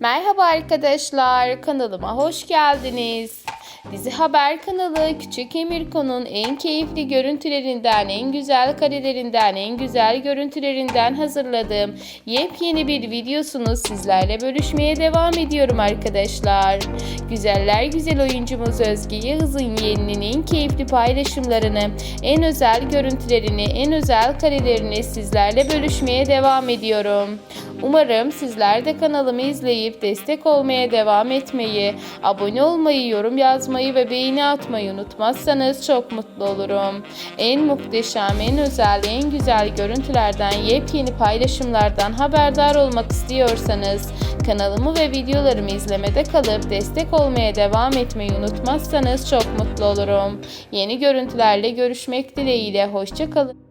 Merhaba arkadaşlar, kanalıma hoş geldiniz. Dizi Haber kanalı Küçük Emirko'nun en keyifli görüntülerinden, en güzel karelerinden, en güzel görüntülerinden hazırladığım yepyeni bir videosunu sizlerle bölüşmeye devam ediyorum arkadaşlar. Güzeller güzel oyuncumuz Özge Yağız'ın yeğeninin en keyifli paylaşımlarını, en özel görüntülerini, en özel karelerini sizlerle bölüşmeye devam ediyorum. Umarım sizler de kanalımı izleyip destek olmaya devam etmeyi, abone olmayı, yorum yazmayı ve beğeni atmayı unutmazsanız çok mutlu olurum. En muhteşem, en özel, en güzel görüntülerden, yepyeni paylaşımlardan haberdar olmak istiyorsanız kanalımı ve videolarımı izlemede kalıp destek olmaya devam etmeyi unutmazsanız çok mutlu olurum. Yeni görüntülerle görüşmek dileğiyle hoşçakalın.